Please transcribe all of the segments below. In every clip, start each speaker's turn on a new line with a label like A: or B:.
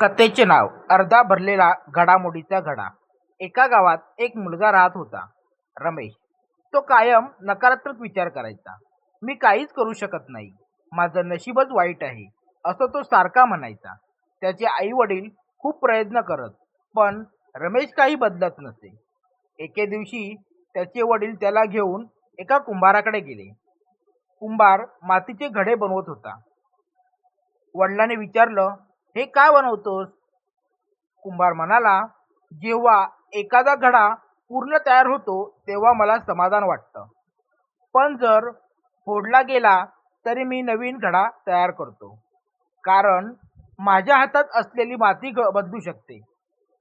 A: कथेचे नाव अर्धा भरलेला घडामोडीचा घडा. एका गावात एक मुलगा राहत होता रमेश. तो कायम नकारात्मक विचार करायचा. मी काहीच करू शकत नाही. माझं नशीबच वाईट आहे असं तो सारखा म्हणायचा. त्याचे आई वडील खूप प्रयत्न करत पण रमेश काही बदलत नसे. एके दिवशी त्याचे वडील त्याला घेऊन एका कुंभाराकडे गेले. कुंभार मातीचे घडे बनवत होता. वडिलांनी विचारलं हे काय बनवतोस? कुंभार म्हणाला जेव्हा एखादा घडा पूर्ण तयार होतो तेव्हा मला समाधान वाटतं. पण जर फोडला गेला तरी मी नवीन घडा तयार करतो. कारण माझ्या हातात असलेली माती ग- बदलू शकते.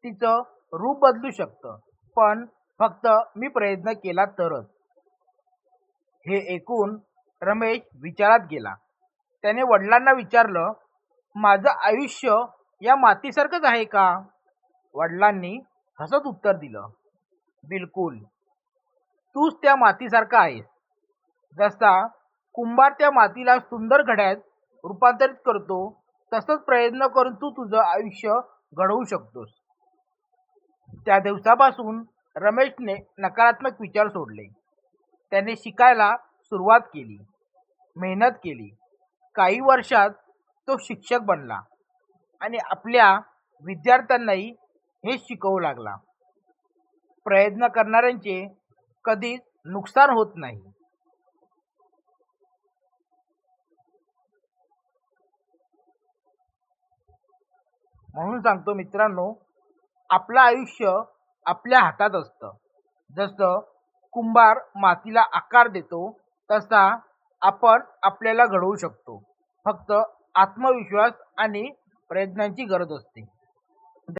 A: तिचं रूप बदलू शकतं. पण फक्त मी प्रयत्न केला तरच. हे ऐकून रमेश विचारात गेला. त्याने वडिलांना विचारलं माझं आयुष्य या मातीसारखंच आहे का? वडिलांनी हसत उत्तर दिलं. बिलकुल. तूच त्या मातीसारखा आहेस. जसा कुंभार त्या मातीला सुंदर घड्यात रूपांतरित करतो तसंच प्रयत्न करून तू तुझं आयुष्य घडवू शकतोस. त्या दिवसापासून रमेशने नकारात्मक विचार सोडले. त्याने शिकायला सुरुवात केली. मेहनत केली. काही वर्षात तो शिक्षक बनला आणि आपल्या विद्यार्थ्यांनाही हे शिकवू लागला. प्रयत्न करणाऱ्यांचे कधीच नुकसान होत नाही. म्हणून सांगतो मित्रांनो आपलं आयुष्य आपल्या हातात असतं. जसं कुंभार मातीला आकार देतो तसा आपण आपल्याला घडवू शकतो. फक्त आत्मविश्वास आणि प्रयत्नांची गरज असते.